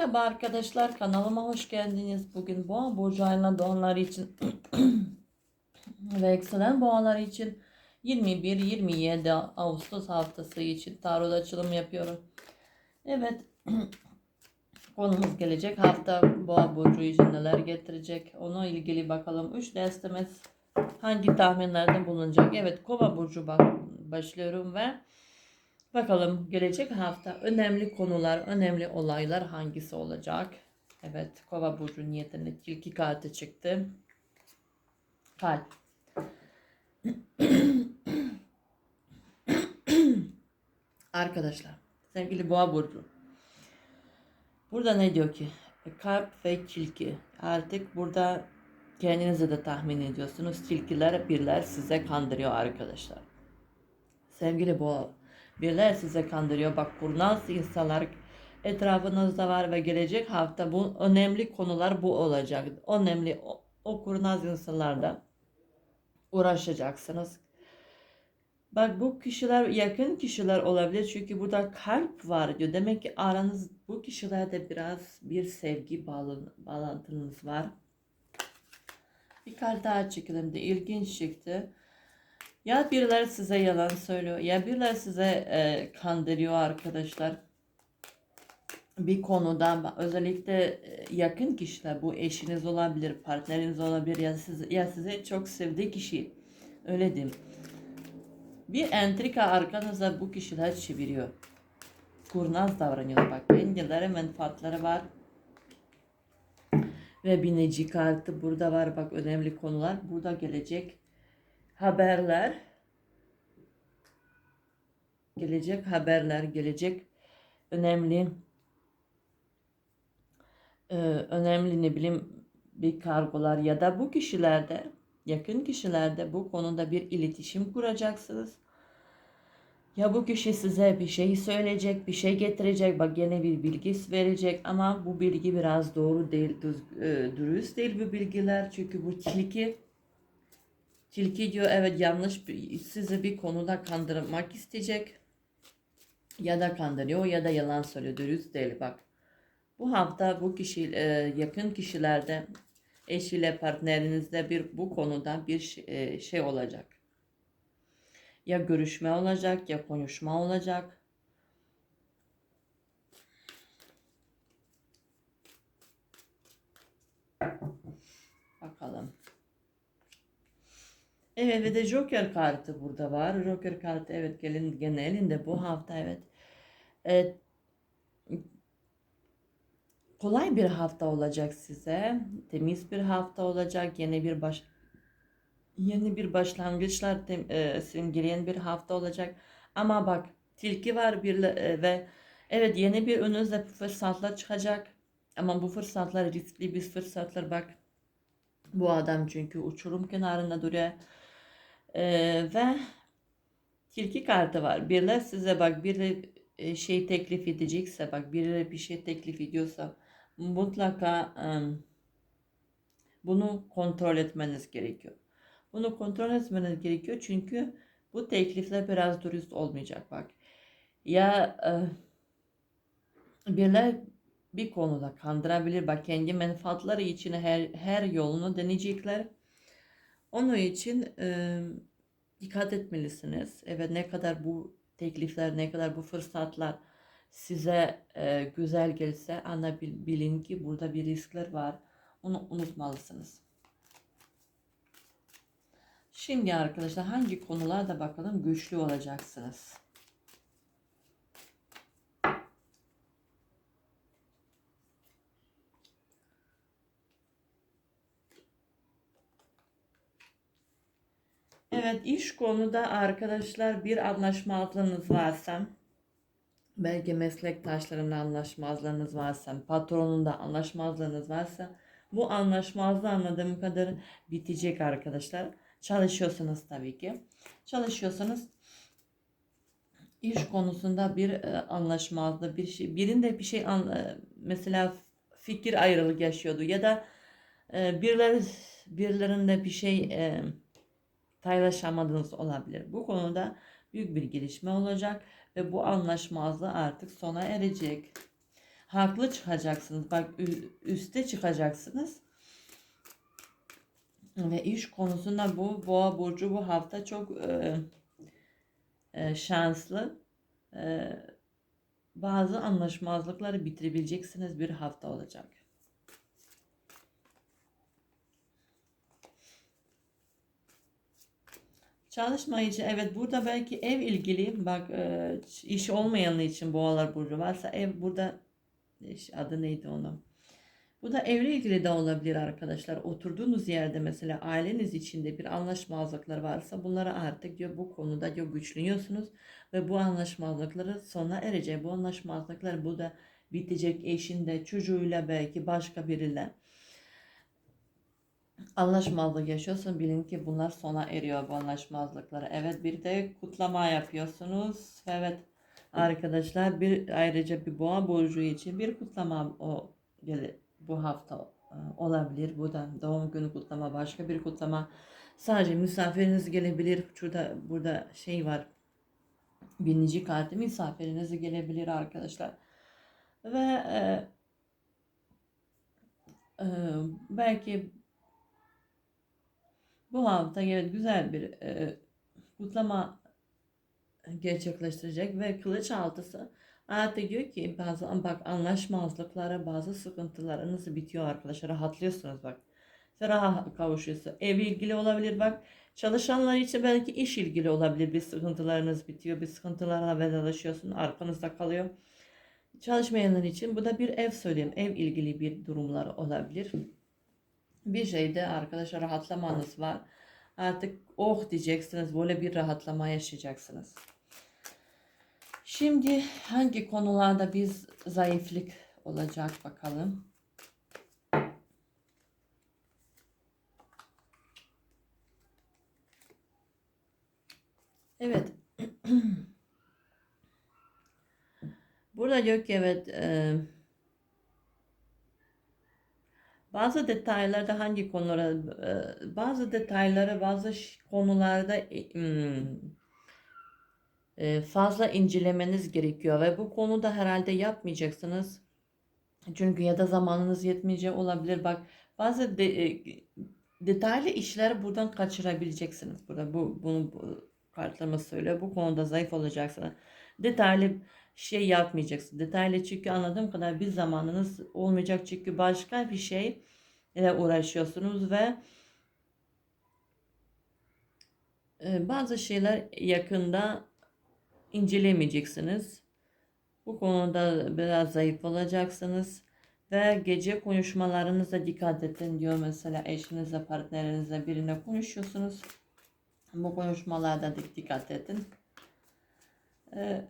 Merhaba arkadaşlar kanalıma hoş geldiniz. Bugün boğa burcu ayına doğanlar için ve yükselen boğalar için 21-27 Ağustos haftası için tarot açılım yapıyorum. Evet konumuz gelecek hafta boğa burcu için neler getirecek ona ilgili bakalım 3 destemiz hangi tahminlerde bulunacak. Evet kova burcu bak başlıyorum ve Bakalım gelecek hafta önemli konular, önemli olaylar hangisi olacak? Evet, Kova burcu niyetinde tilki kartı çıktı. Kalp. Arkadaşlar, sevgili Boğa burcu. Burada ne diyor ki? Kalp ve tilki. Artık burada kendinize de tahmin ediyorsunuz. Tilkiler birler size kandırıyor arkadaşlar. Sevgili Boğa Birler size kandırıyor. Bak kurnaz insanlar etrafınızda var ve gelecek hafta bu önemli konular bu olacak. Önemli o, o kurnaz insanlarla uğraşacaksınız. Bak bu kişiler yakın kişiler olabilir çünkü burada kalp var diyor. Demek ki aranız bu kişilerde biraz bir sevgi bağlı, bağlantınız var. Bir kart daha çıkalım da ilginç çıktı. Ya birileri size yalan söylüyor ya birileri size e, kandırıyor arkadaşlar. Bir konuda özellikle e, yakın kişiler bu eşiniz olabilir, partneriniz olabilir ya siz ya size çok sevdiği kişi öyle diyeyim. Bir entrika arkanıza bu kişiler çeviriyor. Kurnaz davranıyor bak. Kendileri menfaatleri var. Ve bineci kartı burada var bak önemli konular. Burada gelecek haberler gelecek haberler gelecek önemli e, önemli ne bileyim bir kargolar ya da bu kişilerde yakın kişilerde bu konuda bir iletişim kuracaksınız. Ya bu kişi size bir şey söyleyecek, bir şey getirecek, bak gene bir bilgi verecek ama bu bilgi biraz doğru değil, düz, e, dürüst değil bu bilgiler. Çünkü bu tilki Tilki diyor evet yanlış sizi bir konuda kandırmak isteyecek. Ya da kandırıyor ya da yalan söylüyor. Dürüst değil bak. Bu hafta bu kişi e, yakın kişilerde eşiyle partnerinizde bir bu konuda bir e, şey olacak. Ya görüşme olacak ya konuşma olacak. Bakalım. Evet ve de Joker kartı burada var. Joker kartı evet gelin genelinde bu hafta evet. evet. Kolay bir hafta olacak size. Temiz bir hafta olacak. Yeni bir baş yeni bir başlangıçlar tem, e, simgeleyen bir hafta olacak. Ama bak tilki var bir e, ve evet yeni bir önünüzde fırsatlar çıkacak. Ama bu fırsatlar riskli bir fırsatlar bak. Bu adam çünkü uçurum kenarında duruyor. Ee, ve tilki kartı var. Birileri size bak bir e, şey teklif edecekse bak birileri bir şey teklif ediyorsa mutlaka um, bunu kontrol etmeniz gerekiyor. Bunu kontrol etmeniz gerekiyor çünkü bu teklifler biraz dürüst olmayacak bak. Ya e, birileri bir konuda kandırabilir bak kendi menfaatları için her her yolunu deneyecekler onun için e, dikkat etmelisiniz. Evet ne kadar bu teklifler, ne kadar bu fırsatlar size e, güzel gelse ana bilin ki burada bir riskler var. Onu unutmalısınız. Şimdi arkadaşlar hangi konularda bakalım güçlü olacaksınız. Evet iş konuda arkadaşlar bir anlaşmazlığınız varsa belki meslektaşlarımla anlaşmazlığınız varsa patronunda anlaşmazlığınız varsa bu anlaşmazlığı anladığım kadar bitecek arkadaşlar. Çalışıyorsunuz tabii ki. Çalışıyorsanız iş konusunda bir e, anlaşmazlığı bir şey birinde bir şey e, mesela fikir ayrılık yaşıyordu ya da e, birileri birilerinde bir şey paylaşamadığınız olabilir. Bu konuda büyük bir gelişme olacak ve bu anlaşmazlığı artık sona erecek. haklı çıkacaksınız. Bak üste çıkacaksınız. Ve iş konusunda bu boğa burcu bu hafta çok e, e, şanslı. E, bazı anlaşmazlıkları bitirebileceksiniz bir hafta olacak. Çalışma için evet burada belki ev ilgili bak e, iş olmayanı için boğalar burcu varsa ev burada iş adı neydi onun? Bu da evle ilgili de olabilir arkadaşlar. Oturduğunuz yerde mesela aileniz içinde bir anlaşmazlıklar varsa bunları artık diyor bu konuda diyor güçleniyorsunuz ve bu anlaşmazlıkları sona erecek. Bu anlaşmazlıklar bu da bitecek eşinde, çocuğuyla belki başka biriyle anlaşmazlık yaşıyorsun bilin ki bunlar sona eriyor bu anlaşmazlıkları. Evet bir de kutlama yapıyorsunuz. Evet arkadaşlar bir ayrıca bir boğa burcu için bir kutlama o bu hafta e, olabilir. Bu da doğum günü kutlama başka bir kutlama. Sadece misafiriniz gelebilir. Şurada burada şey var. Bininci kartı misafiriniz gelebilir arkadaşlar. Ve e, e, belki bu hafta evet güzel bir e, kutlama gerçekleştirecek ve kılıç altısı artık diyor ki bazı bak anlaşmazlıklara bazı sıkıntılarınız bitiyor arkadaşlar rahatlıyorsunuz bak. Rahat kavuşuyorsun. Ev ilgili olabilir bak. Çalışanlar için belki iş ilgili olabilir. Bir sıkıntılarınız bitiyor bir sıkıntılarla vedalaşıyorsun arkanızda kalıyor. Çalışmayanlar için bu da bir ev söyleyeyim. Ev ilgili bir durumlar olabilir bir şeyde arkadaşlar rahatlamanız var. Artık oh diyeceksiniz. Böyle bir rahatlama yaşayacaksınız. Şimdi hangi konularda biz zayıflık olacak bakalım. Evet. Burada diyor ki evet e, bazı detaylarda hangi konulara bazı detayları bazı konularda fazla incelemeniz gerekiyor ve bu konuda herhalde yapmayacaksınız. Çünkü ya da zamanınız yetmeyecek olabilir. Bak bazı de- detaylı işleri buradan kaçırabileceksiniz. Burada bu bunu bu, söylüyor. Bu konuda zayıf olacaksınız. Detaylı şey yapmayacaksın. Detaylı çünkü anladığım kadar bir zamanınız olmayacak çünkü başka bir şey ile uğraşıyorsunuz ve e, bazı şeyler yakında incelemeyeceksiniz. Bu konuda biraz zayıf olacaksınız ve gece konuşmalarınıza dikkat edin diyor mesela eşinizle partnerinizle birine konuşuyorsunuz. Bu konuşmalarda dik- dikkat edin. Ee,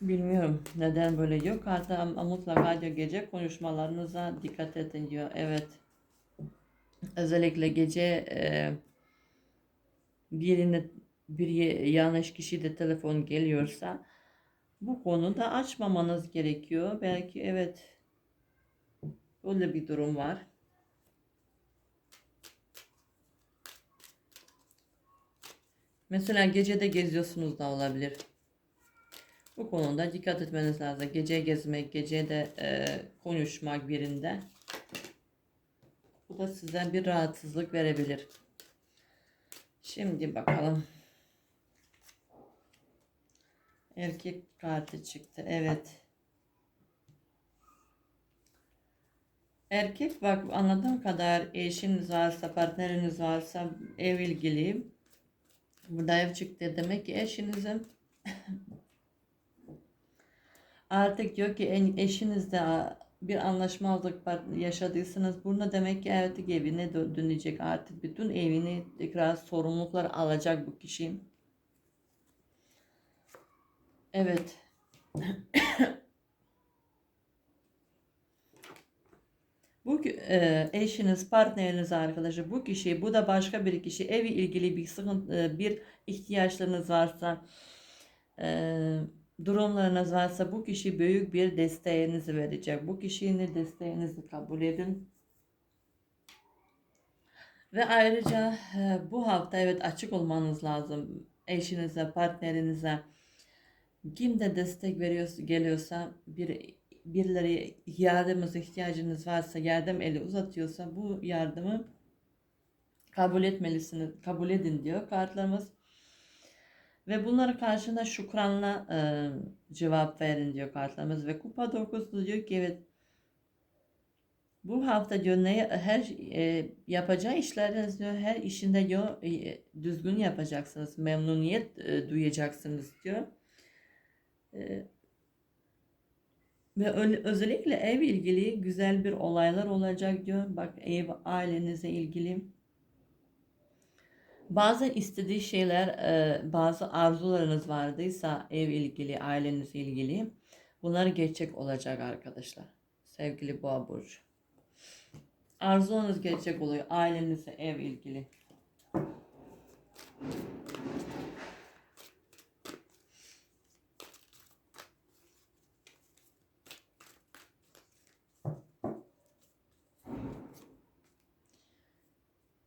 Bilmiyorum neden böyle. Kartı ama mutlaka diyor gece konuşmalarınıza dikkat edin diyor. Evet. Özellikle gece e, birine bir yanlış kişi de telefon geliyorsa bu konuda açmamanız gerekiyor. Belki evet öyle bir durum var. Mesela gecede geziyorsunuz da olabilir. Bu konuda dikkat etmeniz lazım. Gece gezmek, gece de e, konuşmak birinde. Bu da size bir rahatsızlık verebilir. Şimdi bakalım. Erkek kartı çıktı. Evet. Erkek bak anladığım kadar eşiniz varsa, partneriniz varsa ev ilgili. Burada ev çıktı demek ki eşinizin Artık diyor ki en, eşinizle bir anlaşmazlık yaşadıysanız burada demek ki artık evine dö- dönecek. Artık bütün evini tekrar sorumluluklar alacak bu kişi. Evet. Bu e, eşiniz, partneriniz, arkadaşı bu kişi, bu da başka bir kişi evi ilgili bir sıkıntı, e, bir ihtiyaçlarınız varsa, e, durumlarınız varsa bu kişi büyük bir desteğinizi verecek. Bu kişinin desteğinizi kabul edin. Ve ayrıca e, bu hafta evet açık olmanız lazım eşinize, partnerinize. Kim de destek veriyorsa, geliyorsa, bir birileri yardımınız ihtiyacınız varsa, yardım eli uzatıyorsa bu yardımı kabul etmelisiniz, kabul edin diyor kartlarımız. Ve bunlara karşına şükranla e, cevap verin diyor kartlarımız. Ve kupa dokuzu diyor ki evet bu hafta diyor ne her e, yapacağı işleriniz diyor her işinde diyor e, düzgün yapacaksınız. Memnuniyet e, duyacaksınız diyor. E, ve özellikle ev ilgili güzel bir olaylar olacak diyor. Bak ev ailenize ilgili. Bazen istediği şeyler, e, bazı arzularınız vardıysa ev ilgili, aileniz ilgili bunlar gerçek olacak arkadaşlar. Sevgili Boğa Burcu. Arzularınız gerçek oluyor. Ailenize ev ilgili.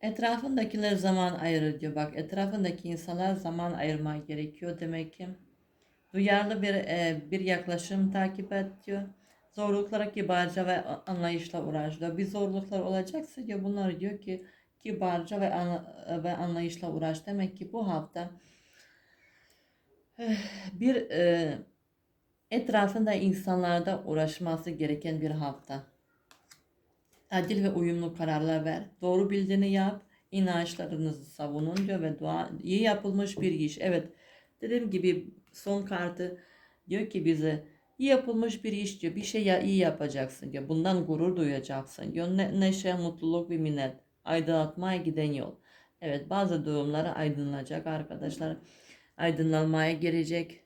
Etrafındakiler zaman ayırır diyor. Bak etrafındaki insanlar zaman ayırman gerekiyor demek ki. Duyarlı bir e, bir yaklaşım takip et diyor. Zorluklara kibarca ve anlayışla uğraş diyor. Bir zorluklar olacaksa diyor bunları diyor ki kibarca ve anla- ve anlayışla uğraş. Demek ki bu hafta eh, bir e, etrafında insanlarda uğraşması gereken bir hafta. Adil ve uyumlu kararlar ver. Doğru bildiğini yap. İnançlarınızı savunun diyor ve dua iyi yapılmış bir iş. Evet dediğim gibi son kartı diyor ki bize iyi yapılmış bir iş diyor. Bir şey ya iyi yapacaksın diyor. Bundan gurur duyacaksın diyor. Ne, neşe, mutluluk ve minnet. Aydınlatmaya giden yol. Evet bazı durumları aydınlanacak arkadaşlar. Aydınlanmaya gelecek.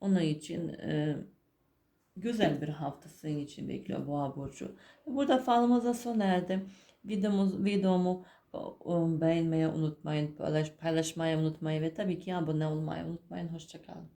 Onun için e, güzel bir hafta senin için bekliyor Boğa Burcu. Burada falımıza sona erdi. Videomuz, videomu beğenmeyi unutmayın, paylaş, paylaşmayı unutmayın ve tabii ki abone olmayı unutmayın. Hoşçakalın.